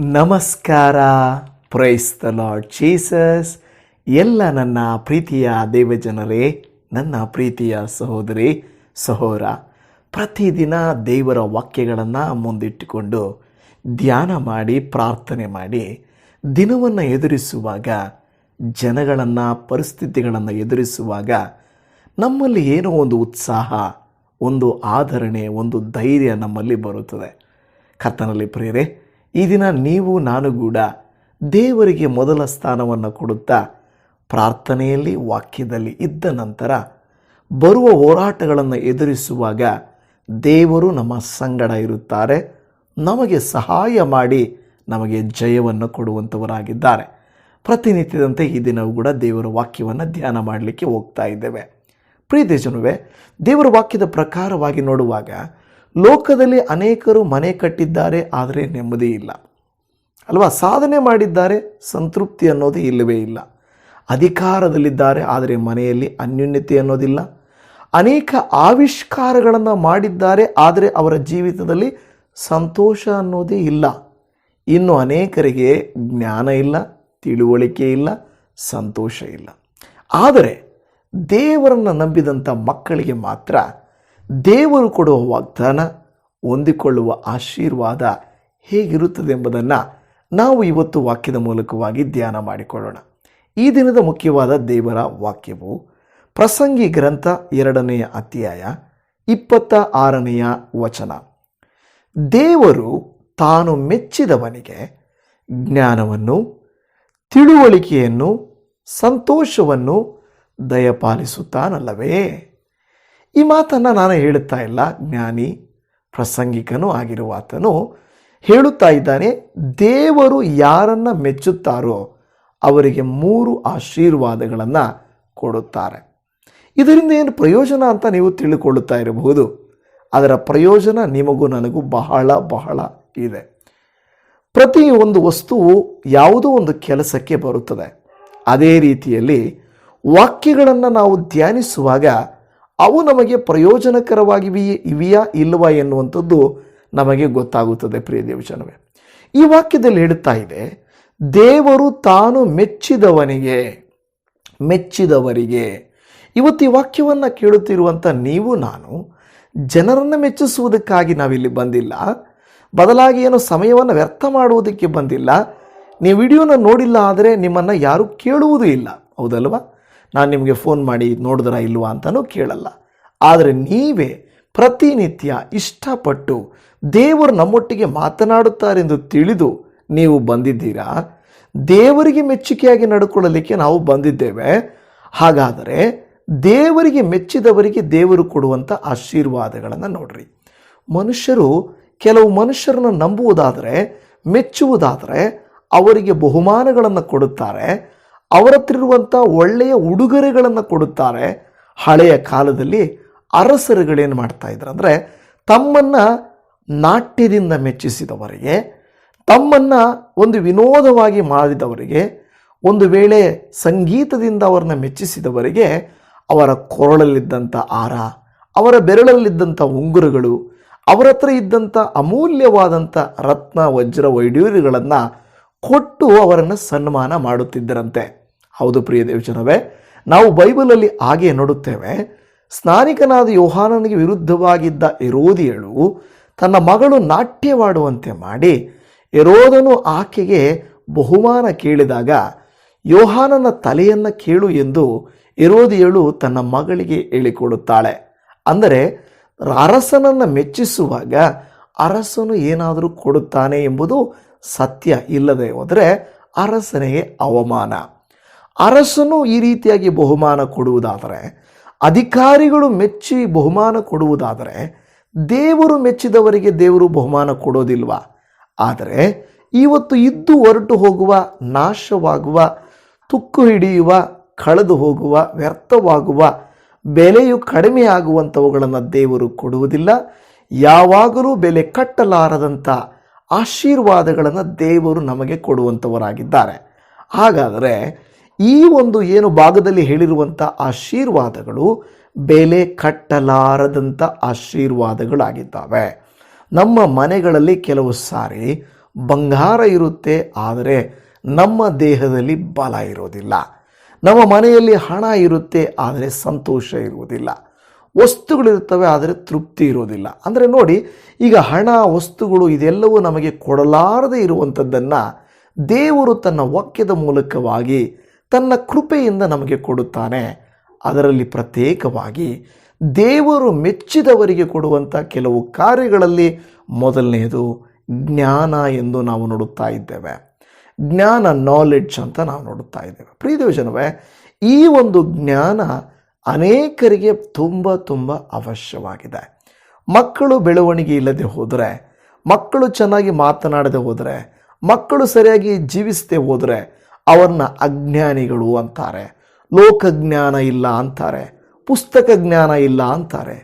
ನಮಸ್ಕಾರ. Price the Lord Jesus ಎಲ್ಲ ನನ್ನ ಪ್ರೀತಿಯ ದೇವಜನರೇ, ನನ್ನ ಪ್ರೀತಿಯ ಸಹೋದರಿ, ಸಹೋರ, ಪ್ರತಿದಿನ ದೇವರ ವಾಕ್ಯಗಳನ್ನು ಮುಂದಿಟ್ಟುಕೊಂಡು ಧ್ಯಾನ ಮಾಡಿ, ಪ್ರಾರ್ಥನೆ ಮಾಡಿ, ದಿನವನ್ನು ಎದುರಿಸುವಾಗ, ಜನಗಳನ್ನು, ಪರಿಸ್ಥಿತಿಗಳನ್ನು ಎದುರಿಸುವಾಗ ನಮ್ಮಲ್ಲಿ ಏನೋ ಒಂದು ಉತ್ಸಾಹ, ಒಂದು ಆಧರಣೆ, ಒಂದು ಧೈರ್ಯ ನಮ್ಮಲ್ಲಿ ಬರುತ್ತದೆ. ಕರ್ತನಲ್ಲಿ ಪ್ರಿಯರೇ ಈ ದಿನ ನೀವು, ನಾನು ಕೂಡ ದೇವರಿಗೆ ಮೊದಲ ಸ್ಥಾನವನ್ನು ಕೊಡುತ್ತಾ ಪ್ರಾರ್ಥನೆಯಲ್ಲಿ, ವಾಕ್ಯದಲ್ಲಿ ಇದ್ದ ನಂತರ ಬರುವ ಹೋರಾಟಗಳನ್ನು ಎದುರಿಸುವಾಗ ದೇವರು ನಮ್ಮ ಸಂಗಡ ಇರುತ್ತಾರೆ. ನಮಗೆ ಸಹಾಯ ಮಾಡಿ ನಮಗೆ ಜಯವನ್ನು ಕೊಡುವಂಥವರಾಗಿದ್ದಾರೆ ಪ್ರತಿನಿತ್ಯದಂತೆ ಈ ದಿನವೂ ಕೂಡ ದೇವರ ವಾಕ್ಯವನ್ನು ಧ್ಯಾನ ಮಾಡಲಿಕ್ಕೆ ಹೋಗ್ತಾ ಇದ್ದೇವೆ. ಪ್ರೀತಿ ಜನವೇ ದೇವರ ವಾಕ್ಯದ ಪ್ರಕಾರವಾಗಿ ನೋಡುವಾಗ ಲೋಕದಲ್ಲಿ ಅನೇಕರು ಮನೆ ಕಟ್ಟಿದ್ದಾರೆ, ಆದರೆ ನೆಮ್ಮದಿ ಇಲ್ಲ. ಅಲ್ವಾ? ಸಾಧನೆ ಮಾಡಿದ್ದಾರೆ, ಸಂತೃಪ್ತಿ ಅನ್ನೋದು ಇಲ್ಲವೇ ಇಲ್ಲ. ಅಧಿಕಾರದಲ್ಲಿದ್ದಾರೆ, ಆದರೆ ಮನೆಯಲ್ಲಿ ಅನ್ಯೂನ್ಯತೆ ಅನ್ನೋದಿಲ್ಲ. ಅನೇಕ ಆವಿಷ್ಕಾರಗಳನ್ನು ಮಾಡಿದ್ದಾರೆ, ಆದರೆ ಅವರ ಜೀವಿತದಲ್ಲಿ ಸಂತೋಷ ಅನ್ನೋದೇ ಇಲ್ಲ. ಇನ್ನು ಅನೇಕರಿಗೆ ಜ್ಞಾನ ಇಲ್ಲ, ತಿಳುವಳಿಕೆ ಇಲ್ಲ, ಸಂತೋಷ ಇಲ್ಲ. ಆದರೆ ದೇವರನ್ನು ನಂಬಿದಂಥ ಮಕ್ಕಳಿಗೆ ಮಾತ್ರ ದೇವರು ಕೊಡುವ ವಾಗ್ದಾನ, ಹೊಂದಿಕೊಳ್ಳುವ ಆಶೀರ್ವಾದ ಹೇಗಿರುತ್ತದೆ ಎಂಬುದನ್ನು ನಾವು ಇವತ್ತು ವಾಕ್ಯದ ಮೂಲಕವಾಗಿ ಧ್ಯಾನ ಮಾಡಿಕೊಳ್ಳೋಣ. ಈ ದಿನದ ಮುಖ್ಯವಾದ ದೇವರ ವಾಕ್ಯವು ಪ್ರಸಂಗಿ ಗ್ರಂಥ ಎರಡನೆಯ ಅಧ್ಯಾಯ ಇಪ್ಪತ್ತ ಆರನೆಯ ವಚನ. ದೇವರು ತಾನು ಮೆಚ್ಚಿದವನಿಗೆ ಜ್ಞಾನವನ್ನು, ತಿಳುವಳಿಕೆಯನ್ನು, ಸಂತೋಷವನ್ನು ದಯಪಾಲಿಸುತ್ತಾನಲ್ಲವೇ? ಈ ಮಾತನ್ನು ನಾನು ಹೇಳುತ್ತಾ ಇಲ್ಲ. ಜ್ಞಾನಿ, ಪ್ರಸಂಗಿಕನೂ ಆಗಿರುವ ಆತನು ಹೇಳುತ್ತಾ ಇದ್ದಾನೆ, ದೇವರು ಯಾರನ್ನ ಮೆಚ್ಚುತ್ತಾರೋ ಅವರಿಗೆ ಮೂರು ಆಶೀರ್ವಾದಗಳನ್ನು ಕೊಡುತ್ತಾರೆ. ಇದರಿಂದ ಏನು ಪ್ರಯೋಜನ ಅಂತ ನೀವು ತಿಳಿದುಕೊಳ್ಳುತ್ತಾ ಇರಬಹುದು. ಅದರ ಪ್ರಯೋಜನ ನಿಮಗೂ ನನಗೂ ಬಹಳ ಬಹಳ ಇದೆ. ಪ್ರತಿ ಒಂದು ವಸ್ತುವು ಯಾವುದೋ ಒಂದು ಕೆಲಸಕ್ಕೆ ಬರುತ್ತದೆ. ಅದೇ ರೀತಿಯಲ್ಲಿ ವಾಕ್ಯಗಳನ್ನು ನಾವು ಧ್ಯಾನಿಸುವಾಗ ಅವು ನಮಗೆ ಪ್ರಯೋಜನಕರವಾಗಿವೆಯೇ ಇವೆಯಾ ಇಲ್ಲವಾ ಎನ್ನುವಂಥದ್ದು ನಮಗೆ ಗೊತ್ತಾಗುತ್ತದೆ ಪ್ರಿಯ ದೇವಜನವೇ ಈ ವಾಕ್ಯದಲ್ಲಿ ಹೇಳುತ್ತಾ ಇದೆ, ದೇವರು ತಾನು ಮೆಚ್ಚಿದವನಿಗೆ, ಮೆಚ್ಚಿದವರಿಗೆ. ಇವತ್ತು ಈ ವಾಕ್ಯವನ್ನು ಕೇಳುತ್ತಿರುವಂಥ ನೀವು ನಾನು, ಜನರನ್ನು ಮೆಚ್ಚಿಸುವುದಕ್ಕಾಗಿ ನಾವಿಲ್ಲಿ ಬಂದಿಲ್ಲ, ಬದಲಾಗಿ ಏನು ಸಮಯವನ್ನು ವ್ಯರ್ಥ ಮಾಡುವುದಕ್ಕೆ ಬಂದಿಲ್ಲ, ನೀವು ವಿಡಿಯೋನ ನೋಡಿಲ್ಲ ಆದರೆ ನಿಮ್ಮನ್ನು ಯಾರೂ ಕೇಳುವುದೂ ಇಲ್ಲ, ಹೌದಲ್ವಾ? ನಾನು ನಿಮಗೆ ಫೋನ್ ಮಾಡಿ ನೋಡಿದ್ರ ಇಲ್ವಾ ಅಂತಲೂ ಕೇಳಲ್ಲ. ಆದರೆ ನೀವೇ ಪ್ರತಿನಿತ್ಯ ಇಷ್ಟಪಟ್ಟು ದೇವರು ನಮ್ಮೊಟ್ಟಿಗೆ ಮಾತನಾಡುತ್ತಾರೆಂದು ತಿಳಿದು ನೀವು ಬಂದಿದ್ದೀರಾ? ದೇವರಿಗೆ ಮೆಚ್ಚುಗೆಯಾಗಿ ನಡ್ಕೊಳ್ಳಲಿಕ್ಕೆ ನಾವು ಬಂದಿದ್ದೇವೆ. ಹಾಗಾದರೆ ದೇವರಿಗೆ ಮೆಚ್ಚಿದವರಿಗೆ ದೇವರು ಕೊಡುವಂಥ ಆಶೀರ್ವಾದಗಳನ್ನು ನೋಡ್ರಿ. ಮನುಷ್ಯರು ಕೆಲವು ಮನುಷ್ಯರನ್ನು ನಂಬುವುದಾದರೆ, ಮೆಚ್ಚುವುದಾದರೆ, ಅವರಿಗೆ ಬಹುಮಾನಗಳನ್ನು ಕೊಡುತ್ತಾರೆ. ಅವರ ಹತ್ರ ಇರುವಂಥ ಒಳ್ಳೆಯ ಉಡುಗೊರೆಗಳನ್ನು ಕೊಡುತ್ತಾರೆ. ಹಳೆಯ ಕಾಲದಲ್ಲಿ ಅರಸರುಗಳೇನು ಮಾಡ್ತಾ ಇದ್ರು ಅಂದರೆ ತಮ್ಮನ್ನು ನಾಟ್ಯದಿಂದ ಮೆಚ್ಚಿಸಿದವರಿಗೆ, ತಮ್ಮನ್ನು ಒಂದು ವಿನೋದವಾಗಿ ಮಾಡಿದವರಿಗೆ, ಒಂದು ವೇಳೆ ಸಂಗೀತದಿಂದ ಅವರನ್ನ ಮೆಚ್ಚಿಸಿದವರಿಗೆ ಅವರ ಕೊರಳಲ್ಲಿದ್ದಂಥ ಆರ, ಅವರ ಬೆರಳಲ್ಲಿದ್ದಂಥ ಉಂಗುರಗಳು, ಅವರ ಹತ್ರ ಇದ್ದಂಥ ಅಮೂಲ್ಯವಾದಂಥ ರತ್ನ, ವಜ್ರ ವೈಡೂರ್ಯಗಳನ್ನು ಕೊಟ್ಟು ಅವರನ್ನು ಸನ್ಮಾನ ಮಾಡುತ್ತಿದ್ದರಂತೆ. ಹೌದು ಪ್ರಿಯ ದೇವಜನವೇ, ನಾವು ಬೈಬಲಲ್ಲಿ ಹಾಗೆ ನೋಡುತ್ತೇವೆ, ಸ್ನಾನಿಕನಾದ ಯೋಹಾನನಿಗೆ ವಿರುದ್ಧವಾಗಿದ್ದ ಎರೋದಿಯಳು ತನ್ನ ಮಗಳು ನಾಟ್ಯವಾಡುವಂತೆ ಮಾಡಿ ಎರೋದನು ಆಕೆಗೆ ಬಹುಮಾನ ಕೇಳಿದಾಗ, ಯೋಹಾನನ ತಲೆಯನ್ನು ಕೇಳು ಎಂದು ಎರೋದಿಯಳು ತನ್ನ ಮಗಳಿಗೆ ಹೇಳಿಕೊಡುತ್ತಾಳೆ. ಅಂದರೆ, ಅರಸನನ್ನು ಮೆಚ್ಚಿಸುವಾಗ ಅರಸನು ಏನಾದರೂ ಕೊಡುತ್ತಾನೆ ಎಂಬುದು ಸತ್ಯ ಇಲ್ಲದೆ ಹೋದರೆ ಅರಸನಿಗೆ ಅವಮಾನ. ಅರಸನು ಈ ರೀತಿಯಾಗಿ ಬಹುಮಾನ ಕೊಡುವುದಾದರೆ, ಅಧಿಕಾರಿಗಳು ಮೆಚ್ಚಿ ಬಹುಮಾನ ಕೊಡುವುದಾದರೆ, ದೇವರು ಮೆಚ್ಚಿದವರಿಗೆ ದೇವರು ಬಹುಮಾನ ಕೊಡೋದಿಲ್ವಾ? ಆದರೆ ಇವತ್ತು ಇದ್ದು ಹೊರಟು ಹೋಗುವ, ನಾಶವಾಗುವ, ತುಕ್ಕು ಹಿಡಿಯುವ, ಕಳೆದು ಹೋಗುವ, ವ್ಯರ್ಥವಾಗುವ, ಬೆಲೆಯು ಕಡಿಮೆಯಾಗುವಂಥವುಗಳನ್ನು ದೇವರು ಕೊಡುವುದಿಲ್ಲ. ಯಾವಾಗಲೂ ಬೆಲೆ ಕಟ್ಟಲಾರದಂಥ ಆಶೀರ್ವಾದಗಳನ್ನು ದೇವರು ನಮಗೆ ಕೊಡುವಂಥವರಾಗಿದ್ದಾರೆ. ಹಾಗಾದರೆ ಈ ಒಂದು ಏನು ಭಾಗದಲ್ಲಿ ಹೇಳಿರುವಂಥ ಆಶೀರ್ವಾದಗಳು ಬೆಲೆ ಕಟ್ಟಲಾರದಂಥ ಆಶೀರ್ವಾದಗಳಾಗಿದ್ದಾವೆ. ನಮ್ಮ ಮನೆಗಳಲ್ಲಿ ಕೆಲವು ಸಾರಿ ಬಂಗಾರ ಇರುತ್ತೆ, ಆದರೆ ನಮ್ಮ ದೇಹದಲ್ಲಿ ಬಲ ಇರೋದಿಲ್ಲ. ನಮ್ಮ ಮನೆಯಲ್ಲಿ ಹಣ ಇರುತ್ತೆ, ಆದರೆ ಸಂತೋಷ ಇರುವುದಿಲ್ಲ. ವಸ್ತುಗಳಿರುತ್ತವೆ ಆದರೆ ತೃಪ್ತಿ ಇರೋದಿಲ್ಲ ಅಂದರೆ ನೋಡಿ, ಈಗ ಹಣ, ವಸ್ತುಗಳು ಇದೆಲ್ಲವೂ ನಮಗೆ ಕೊಡಲಾರದೆ ಇರುವಂಥದ್ದನ್ನು ದೇವರು ತನ್ನ ವಾಕ್ಯದ ಮೂಲಕವಾಗಿ ತನ್ನ ಕೃಪೆಯಿಂದ ನಮಗೆ ಕೊಡುತ್ತಾನೆ. ಅದರಲ್ಲಿ ಪ್ರತ್ಯೇಕವಾಗಿ ದೇವರು ಮೆಚ್ಚಿದವರಿಗೆ ಕೊಡುವಂಥ ಕೆಲವು ಕಾರ್ಯಗಳಲ್ಲಿ ಮೊದಲನೆಯದು ಜ್ಞಾನ ಎಂದು ನಾವು ನೋಡುತ್ತಾ ಇದ್ದೇವೆ. ಜ್ಞಾನ ನಾಲೆಡ್ಜ್ ಅಂತ ನಾವು ನೋಡುತ್ತಾ ಇದ್ದೇವೆ. ಪ್ರಿಯದೇವಜನವೇ ಈ ಒಂದು ಜ್ಞಾನ ಅನೇಕರಿಗೆ ತುಂಬ ತುಂಬ ಅವಶ್ಯವಾಗಿದೆ. ಮಕ್ಕಳು ಬೆಳವಣಿಗೆ ಇಲ್ಲದೆ ಹೋದರೆ, ಮಕ್ಕಳು ಚೆನ್ನಾಗಿ ಮಾತನಾಡದೆ ಹೋದರೆ, ಮಕ್ಕಳು ಸರಿಯಾಗಿ ಜೀವಿಸದೆ ಹೋದರೆ ಅವ್ರನ್ನ ಅಜ್ಞಾನಿಗಳು ಅಂತಾರೆ. ಲೋಕಜ್ಞಾನ ಇಲ್ಲ ಅಂತಾರೆ. ಪುಸ್ತಕ ಜ್ಞಾನ ಇಲ್ಲ ಅಂತಾರೆ.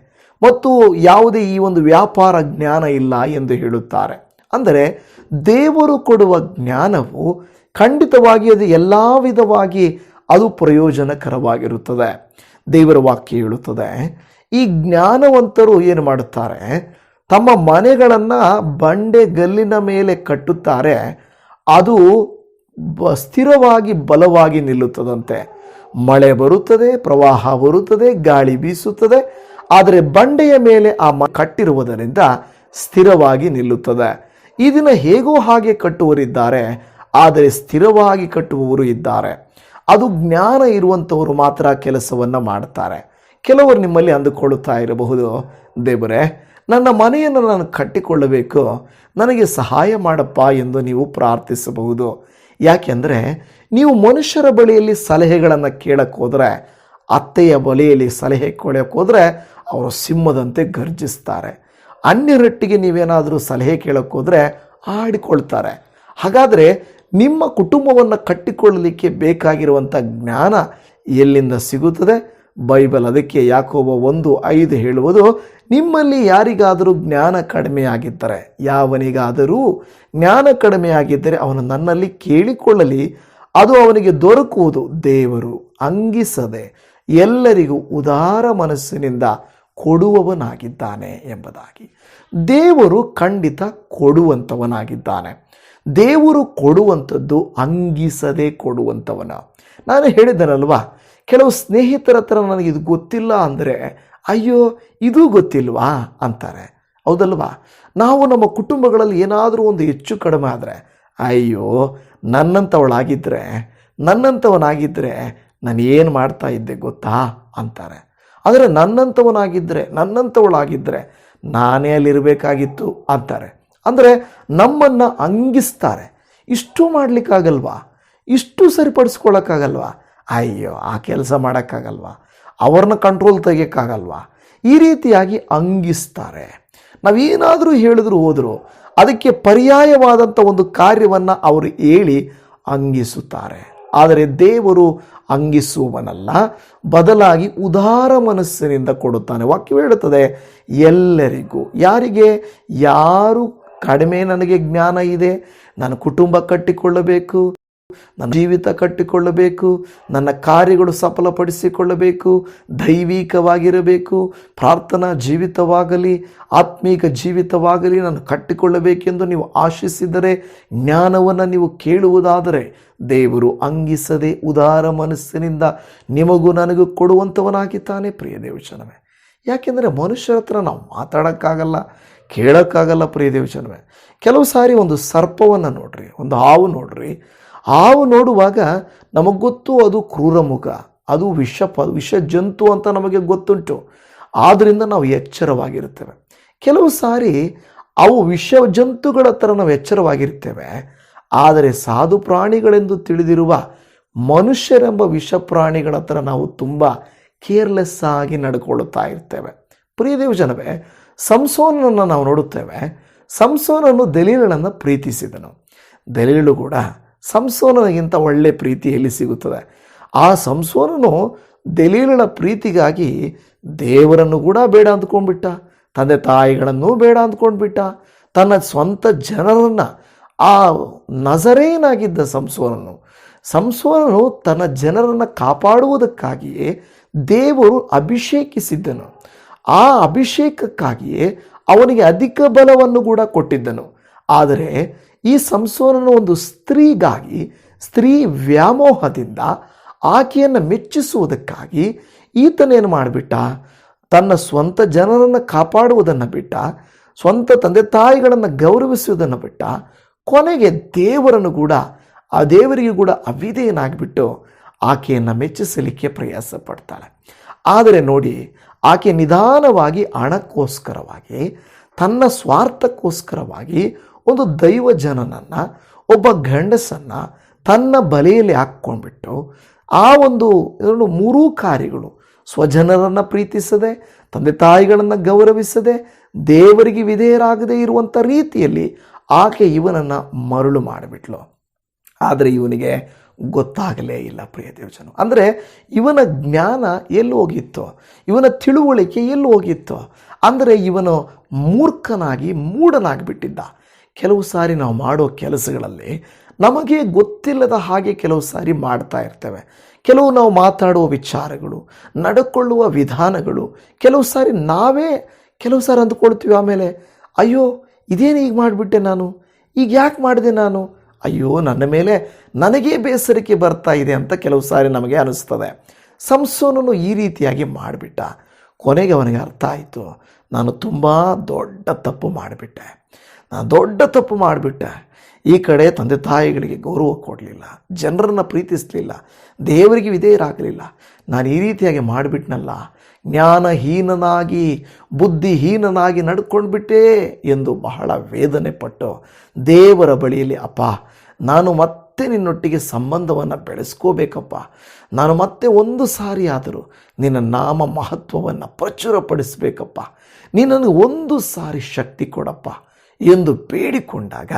ಮತ್ತು ಯಾವುದೇ ಈ ಒಂದು ವ್ಯಾಪಾರ ಜ್ಞಾನ ಇಲ್ಲ ಎಂದು ಹೇಳುತ್ತಾರೆ. ಅಂದರೆ ದೇವರು ಕೊಡುವ ಜ್ಞಾನವು ಖಂಡಿತವಾಗಿ ಅದು ಎಲ್ಲ ವಿಧವಾಗಿ ಅದು ಪ್ರಯೋಜನಕರವಾಗಿರುತ್ತದೆ. ದೇವರ ವಾಕ್ಯ ಹೇಳುತ್ತದೆ, ಈ ಜ್ಞಾನವಂತರು ಏನು ಮಾಡುತ್ತಾರೆ? ತಮ್ಮ ಮನೆಗಳನ್ನು ಬಂಡೆ ಗಲ್ಲಿನ ಮೇಲೆ ಕಟ್ಟುತ್ತಾರೆ. ಅದು ಬ ಸ್ಥಿರವಾಗಿ ಬಲವಾಗಿ ನಿಲ್ಲುತ್ತದಂತೆ. ಮಳೆ ಬರುತ್ತದೆ, ಪ್ರವಾಹ ಬರುತ್ತದೆ, ಗಾಳಿ ಬೀಸುತ್ತದೆ. ಆದರೆ ಬಂಡೆಯ ಮೇಲೆ ಆ ಮ ಕಟ್ಟಿರುವುದರಿಂದ ಸ್ಥಿರವಾಗಿ ನಿಲ್ಲುತ್ತದೆ. ಇದನ್ನು ಹೇಗೋ ಹಾಗೆ ಕಟ್ಟುವರಿದ್ದಾರೆ ಆದರೆ ಸ್ಥಿರವಾಗಿ ಕಟ್ಟುವವರು ಇದ್ದಾರೆ. ಅದು ಜ್ಞಾನ ಇರುವಂಥವರು ಮಾತ್ರ ಕೆಲಸವನ್ನು ಮಾಡ್ತಾರೆ. ಕೆಲವರು ನಿಮ್ಮಲ್ಲಿ ಅಂದುಕೊಳ್ಳುತ್ತಾ ಇರಬಹುದು, ದೇವರೇ, ನನ್ನ ಮನೆಯನ್ನು ನಾನು ಕಟ್ಟಿಕೊಳ್ಳಬೇಕು, ನನಗೆ ಸಹಾಯ ಮಾಡಪ್ಪ ಎಂದು ನೀವು ಪ್ರಾರ್ಥಿಸಬಹುದು. ಯಾಕೆಂದರೆ ನೀವು ಮನುಷ್ಯರ ಬಳಿಯಲ್ಲಿ ಸಲಹೆಗಳನ್ನು ಕೇಳಕ್ಕೆ ಹೋದರೆ, ಅತ್ತೆಯ ಬಳಿಯಲ್ಲಿ ಸಲಹೆ ಕೊಡಕ್ಕೆ ಹೋದರೆ ಅವರು ಸಿಂಹದಂತೆ ಗರ್ಜಿಸ್ತಾರೆ. ಅನ್ಯರೊಟ್ಟಿಗೆ ನೀವೇನಾದರೂ ಸಲಹೆ ಕೇಳಕ್ಕೆ ಹೋದರೆ ಆಡಿಕೊಳ್ತಾರೆ. ಹಾಗಾದರೆ ನಿಮ್ಮ ಕುಟುಂಬವನ್ನು ಕಟ್ಟಿಕೊಳ್ಳಲಿಕ್ಕೆ ಬೇಕಾಗಿರುವಂಥ ಜ್ಞಾನ ಎಲ್ಲಿಂದ ಸಿಗುತ್ತದೆ? ಬೈಬಲ್ ಅದಕ್ಕೆ ಯಾಕೋಬ ಒಂದು ಐದು ಹೇಳುವುದು, ನಿಮ್ಮಲ್ಲಿ ಯಾರಿಗಾದರೂ ಜ್ಞಾನ ಕಡಿಮೆಯಾಗಿದ್ದರೆ, ಯಾವನಿಗಾದರೂ ಜ್ಞಾನ ಕಡಿಮೆಯಾಗಿದ್ದರೆ ಅವನು ನನ್ನಲ್ಲಿ ಕೇಳಿಕೊಳ್ಳಲಿ, ಅದು ಅವನಿಗೆ ದೊರಕುವುದು ದೇವರು ಅಂಗಿಸದೆ ಎಲ್ಲರಿಗೂ ಉದಾರ ಮನಸ್ಸಿನಿಂದ ಕೊಡುವವನಾಗಿದ್ದಾನೆ ಎಂಬುದಾಗಿ. ದೇವರು ಖಂಡಿತ ಕೊಡುವಂಥವನಾಗಿದ್ದಾನೆ. ದೇವರು ಕೊಡುವಂಥದ್ದು ಅಂಗಿಸದೆ ಕೊಡುವಂಥವನ. ನಾನು ಹೇಳಿದ್ದನಲ್ವಾ ಕೆಲವು ಸ್ನೇಹಿತರ ಹತ್ರ ನನಗೆ ಇದು ಗೊತ್ತಿಲ್ಲ ಅಂದರೆ, ಅಯ್ಯೋ, ಇದು ಗೊತ್ತಿಲ್ವಾ ಅಂತಾರೆ. ಹೌದಲ್ವಾ? ನಾವು ನಮ್ಮ ಕುಟುಂಬಗಳಲ್ಲಿ ಏನಾದರೂ ಒಂದು ಹೆಚ್ಚು ಕಡಿಮೆ ಆದರೆ, ಅಯ್ಯೋ ನನ್ನಂಥವಳಾಗಿದ್ದರೆ ನನ್ನಂಥವನಾಗಿದ್ದರೆ ನಾನು ಏನು ಮಾಡ್ತಾ ಇದ್ದೆ ಗೊತ್ತಾ ಅಂತಾರೆ. ಆದರೆ ನನ್ನಂಥವನಾಗಿದ್ದರೆ ನನ್ನಂಥವಳಾಗಿದ್ದರೆ ನಾನೇ ಅಲ್ಲಿರಬೇಕಾಗಿತ್ತು ಅಂತಾರೆ. ಅಂದರೆ ನಮ್ಮನ್ನು ಅಂಗಿಸ್ತಾರೆ. ಇಷ್ಟು ಮಾಡಲಿಕ್ಕಾಗಲ್ವಾ? ಇಷ್ಟು ಸರಿಪಡಿಸ್ಕೊಳ್ಳೋಕ್ಕಾಗಲ್ವಾ ಅಯ್ಯೋ, ಆ ಕೆಲಸ ಮಾಡೋಕ್ಕಾಗಲ್ವ? ಅವ್ರನ್ನ ಕಂಟ್ರೋಲ್ ತೆಗಿಯೋಕ್ಕಾಗಲ್ವಾ? ಈ ರೀತಿಯಾಗಿ ಅಂಗಿಸ್ತಾರೆ. ನಾವೇನಾದರೂ ಹೇಳಿದ್ರು ಹೋದರೂ ಅದಕ್ಕೆ ಪರ್ಯಾಯವಾದಂಥ ಒಂದು ಕಾರ್ಯವನ್ನು ಅವರು ಹೇಳಿ ಅಂಗಿಸುತ್ತಾರೆ. ಆದರೆ ದೇವರು ಅಂಗಿಸುವವನಲ್ಲ ಬದಲಾಗಿ ಉದಾರ ಮನಸ್ಸಿನಿಂದ ಕೊಡುತ್ತಾನೆ. ವಾಕ್ಯ ಹೇಳುತ್ತದೆ, ಎಲ್ಲರಿಗೂ, ಯಾರಿಗೆ? ಯಾರು ಕಡಿಮೆ ನನಗೆ ಜ್ಞಾನ ಇದೆ ನಾನು ಕುಟುಂಬ ಕಟ್ಟಿಕೊಳ್ಳಬೇಕು ನನ್ನ ಜೀವಿತ ಕಟ್ಟಿಕೊಳ್ಳಬೇಕು, ನನ್ನ ಕಾರ್ಯಗಳು ಸಫಲಪಡಿಸಿಕೊಳ್ಳಬೇಕು, ದೈವಿಕವಾಗಿರಬೇಕು, ಪ್ರಾರ್ಥನಾ ಜೀವಿತವಾಗಲಿ, ಆತ್ಮೀಕ ಜೀವಿತವಾಗಲಿ ನಾನು ಕಟ್ಟಿಕೊಳ್ಳಬೇಕೆಂದು ನೀವು ಆಶಿಸಿದರೆ, ಜ್ಞಾನವನ್ನು ನೀವು ಕೇಳುವುದಾದರೆ ದೇವರು ಅಂಗಿಸದೆ ಉದಾರ ಮನಸ್ಸಿನಿಂದ ನಿಮಗೂ ನನಗೂ ಕೊಡುವಂಥವನಾಗಿದ್ದಾನೆ ಪ್ರಿಯ ದೇವಚನವೇ ಯಾಕೆಂದರೆ ಮನುಷ್ಯರ ಹತ್ರ ನಾವು ಮಾತಾಡೋಕ್ಕಾಗಲ್ಲ, ಕೇಳೋಕ್ಕಾಗಲ್ಲ ಪ್ರಿಯ ದೇವಚನವೇ ಕೆಲವು ಸಾರಿ ಒಂದು ಸರ್ಪವನ್ನು ನೋಡ್ರಿ, ಒಂದು ಹಾವು ನೋಡ್ರಿ ಹಾವು ನೋಡುವಾಗ ನಮಗೆ ಗೊತ್ತು ಅದು ಕ್ರೂರಮುಖ ಅದು ವಿಷ ಪ, ವಿಷ ಜಂತು ಅಂತ ನಮಗೆ ಗೊತ್ತುಂಟು. ಆದ್ದರಿಂದ ನಾವು ಎಚ್ಚರವಾಗಿರುತ್ತೇವೆ. ಕೆಲವು ಸಾರಿ ಅವು ವಿಷ ಜಂತುಗಳ ಥರ ನಾವು ಎಚ್ಚರವಾಗಿರ್ತೇವೆ. ಆದರೆ ಸಾಧು ಪ್ರಾಣಿಗಳೆಂದು ತಿಳಿದಿರುವ ಮನುಷ್ಯರೆಂಬ ವಿಷ ಪ್ರಾಣಿಗಳ ಹತ್ರ ನಾವು ತುಂಬ ಕೇರ್ಲೆಸ್ ಆಗಿ ನಡ್ಕೊಳ್ಳುತ್ತಾ ಇರ್ತೇವೆ. ಪ್ರಿಯದೇವ ಜನವೇ ಸಂಸೋನನ್ನು ನಾವು ನೋಡುತ್ತೇವೆ. ಸಂಸೋನನ್ನು ದಲೀಲನನ್ನು ಪ್ರೀತಿಸಿದನು. ದಲೀಲು ಕೂಡ ಸಂಸೋನನಿಗಿಂತ ಒಳ್ಳೆ ಪ್ರೀತಿ ಎಲ್ಲಿ ಸಿಗುತ್ತದೆ? ಆ ಸಂಸೋನನು ದಲೀಲನ ಪ್ರೀತಿಗಾಗಿ ದೇವರನ್ನು ಕೂಡ ಬೇಡ ಅಂದ್ಕೊಂಡ್ಬಿಟ್ಟ, ತಂದೆ ತಾಯಿಗಳನ್ನು ಬೇಡ ಅಂದ್ಕೊಂಡ್ಬಿಟ್ಟ, ತನ್ನ ಸ್ವಂತ ಜನರನ್ನು, ಆ ನಜರೇನಾಗಿದ್ದ ಸಂಸೋನನು. ಸಂಸೋನನು ತನ್ನ ಜನರನ್ನು ಕಾಪಾಡುವುದಕ್ಕಾಗಿಯೇ ದೇವರು ಅಭಿಷೇಕಿಸಿದ್ದನು. ಆ ಅಭಿಷೇಕಕ್ಕಾಗಿಯೇ ಅವನಿಗೆ ಅಧಿಕ ಬಲವನ್ನು ಕೂಡ ಕೊಟ್ಟಿದ್ದನು. ಆದರೆ ಈ ಸಂಸೋನನ ಒಂದು ಸ್ತ್ರೀಗಾಗಿ, ಸ್ತ್ರೀ ವ್ಯಾಮೋಹದಿಂದ ಆಕೆಯನ್ನು ಮೆಚ್ಚಿಸುವುದಕ್ಕಾಗಿ ಈತನೇನು ಮಾಡಿಬಿಟ್ಟ? ತನ್ನ ಸ್ವಂತ ಜನರನ್ನು ಕಾಪಾಡುವುದನ್ನು ಬಿಟ್ಟ, ಸ್ವಂತ ತಂದೆ ತಾಯಿಗಳನ್ನು ಗೌರವಿಸುವುದನ್ನು ಬಿಟ್ಟ, ಕೊನೆಗೆ ದೇವರನ್ನು ಕೂಡ, ಆ ದೇವರಿಗೆ ಕೂಡ ಅವಿಧೇಯನಾಗಿಬಿಟ್ಟು ಆಕೆಯನ್ನು ಮೆಚ್ಚಿಸಲಿಕ್ಕೆ ಪ್ರಯಾಸ ಪಡ್ತಾಳೆ ಆದರೆ ನೋಡಿ, ಆಕೆ ನಿಧಾನವಾಗಿ ಹಣಕ್ಕೋಸ್ಕರವಾಗಿ, ತನ್ನ ಸ್ವಾರ್ಥಕ್ಕೋಸ್ಕರವಾಗಿ ಒಂದು ದೈವ ಜನನನ್ನು, ಒಬ್ಬ ಗಂಡಸನ್ನು ತನ್ನ ಬಲೆಯಲ್ಲಿ ಹಾಕ್ಕೊಂಡ್ಬಿಟ್ಟು ಆ ಒಂದು ಇದರಲ್ಲೂ ಮೂರೂ ಕಾರ್ಯಗಳು ಸ್ವಜನರನ್ನು ಪ್ರೀತಿಸದೆ, ತಂದೆ ತಾಯಿಗಳನ್ನು ಗೌರವಿಸದೆ, ದೇವರಿಗೆ ವಿಧೇಯರಾಗದೇ ಇರುವಂಥ ರೀತಿಯಲ್ಲಿ ಆಕೆ ಇವನನ್ನು ಮರಳು ಮಾಡಿಬಿಟ್ಲು. ಆದರೆ ಇವನಿಗೆ ಗೊತ್ತಾಗಲೇ ಇಲ್ಲ ಪ್ರಿಯ ದೇವಜನು ಅಂದರೆ ಇವನ ಜ್ಞಾನ ಎಲ್ಲಿ ಹೋಗಿತ್ತು? ಇವನ ತಿಳುವಳಿಕೆ ಎಲ್ಲಿ ಹೋಗಿತ್ತು? ಅಂದರೆ ಇವನು ಮೂರ್ಖನಾಗಿ, ಮೂಢನಾಗಿಬಿಟ್ಟಿದ್ದ. ಕೆಲವು ಸಾರಿ ನಾವು ಮಾಡೋ ಕೆಲಸಗಳಲ್ಲಿ ನಮಗೆ ಗೊತ್ತಿಲ್ಲದ ಹಾಗೆ ಕೆಲವು ಸಾರಿ ಮಾಡ್ತಾ ಇರ್ತೇವೆ. ಕೆಲವು ನಾವು ಮಾತಾಡುವ ವಿಚಾರಗಳು, ನಡ್ಕೊಳ್ಳುವ ವಿಧಾನಗಳು, ಕೆಲವು ಸಾರಿ ನಾವೇ ಕೆಲವು ಸಾರಿ ಅಂದ್ಕೊಳ್ತೀವಿ ಆಮೇಲೆ, ಅಯ್ಯೋ, ಇದೇನು ಈಗ ಮಾಡಿಬಿಟ್ಟೆ ನಾನು? ಈಗ ಯಾಕೆ ಮಾಡಿದೆ ನಾನು? ಅಯ್ಯೋ, ನನ್ನ ಮೇಲೆ ನನಗೇ ಬೇಸರಿಕೆ ಬರ್ತಾ ಇದೆ ಅಂತ ಕೆಲವು ಸಾರಿ ನಮಗೆ ಅನಿಸ್ತದೆ. ಸಂಸೋನನು ಈ ರೀತಿಯಾಗಿ ಮಾಡಿಬಿಟ್ಟ. ಕೊನೆಗೆ ಅವನಿಗೆ ಅರ್ಥ ಆಯಿತು. ನಾನು ತುಂಬ ದೊಡ್ಡ ತಪ್ಪು ಮಾಡಿಬಿಟ್ಟೆ. ದೊಡ್ಡ ತಪ್ಪು ಮಾಡಿಬಿಟ್ಟೆ. ಈ ಕಡೆ ತಂದೆ ತಾಯಿಗಳಿಗೆ ಗೌರವ ಕೊಡಲಿಲ್ಲ, ಜನರನ್ನು ಪ್ರೀತಿಸಲಿಲ್ಲ, ದೇವರಿಗೆ ವಿಧೇಯರಾಗಲಿಲ್ಲ. ನಾನು ಈ ರೀತಿಯಾಗಿ ಮಾಡಿಬಿಟ್ನಲ್ಲ, ಜ್ಞಾನಹೀನನಾಗಿ, ಬುದ್ಧಿಹೀನನಾಗಿ ನಡ್ಕೊಂಡ್ಬಿಟ್ಟೆ ಎಂದು ಬಹಳ ವೇದನೆ ಪಟ್ಟು ದೇವರ ಬಳಿಯಲ್ಲಿ, ಅಪ್ಪ, ನಾನು ಮತ್ತೆ ನಿನ್ನೊಟ್ಟಿಗೆ ಸಂಬಂಧವನ್ನು ಬೆಳೆಸ್ಕೋಬೇಕಪ್ಪ. ನಾನು ಮತ್ತೆ ಒಂದು ಸಾರಿ ಆದರೂ ನಿನ್ನ ನಾಮ ಮಹತ್ವವನ್ನು ಪ್ರಚುರಪಡಿಸಬೇಕಪ್ಪ. ನೀನು ಒಂದು ಸಾರಿ ಶಕ್ತಿ ಕೊಡಪ್ಪ. ಎಂದು ಬೇಡಿಕೊಂಡಾಗ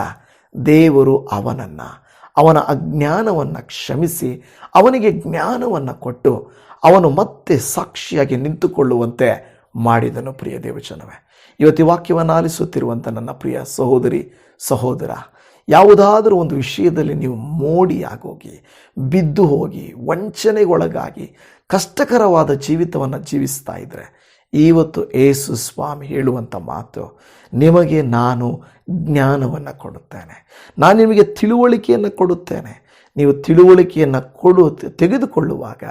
ದೇವರು ಅವನನ್ನು, ಅವನ ಅಜ್ಞಾನವನ್ನು ಕ್ಷಮಿಸಿ, ಅವನಿಗೆ ಜ್ಞಾನವನ್ನು ಕೊಟ್ಟು ಅವನು ಮತ್ತೆ ಸಾಕ್ಷಿಯಾಗಿ ನಿಂತುಕೊಳ್ಳುವಂತೆ ಮಾಡಿದನು ಪ್ರಿಯ ದೇವಚನವೇ ಇವತ್ತು ವಾಕ್ಯವನ್ನು ಆಲಿಸುತ್ತಿರುವಂಥ ನನ್ನ ಪ್ರಿಯ ಸಹೋದರಿ, ಸಹೋದರ, ಯಾವುದಾದರೂ ಒಂದು ವಿಷಯದಲ್ಲಿ ನೀವು ಮೋಡಿಯಾಗೋಗಿ, ಬಿದ್ದು ಹೋಗಿ, ವಂಚನೆಗೊಳಗಾಗಿ, ಕಷ್ಟಕರವಾದ ಜೀವಿತವನ್ನು ಜೀವಿಸ್ತಾ ಇದ್ದರೆ ಇವತ್ತು ಏಸು ಸ್ವಾಮಿ ಹೇಳುವಂಥ ಮಾತು, ನಿಮಗೆ ನಾನು ಜ್ಞಾನವನ್ನು ಕೊಡುತ್ತೇನೆ. ನಾನು ನಿಮಗೆ ತಿಳುವಳಿಕೆಯನ್ನು ಕೊಡುತ್ತೇನೆ. ನೀವು ತಿಳುವಳಿಕೆಯನ್ನು ಕೊಡು, ತೆಗೆದುಕೊಳ್ಳುವಾಗ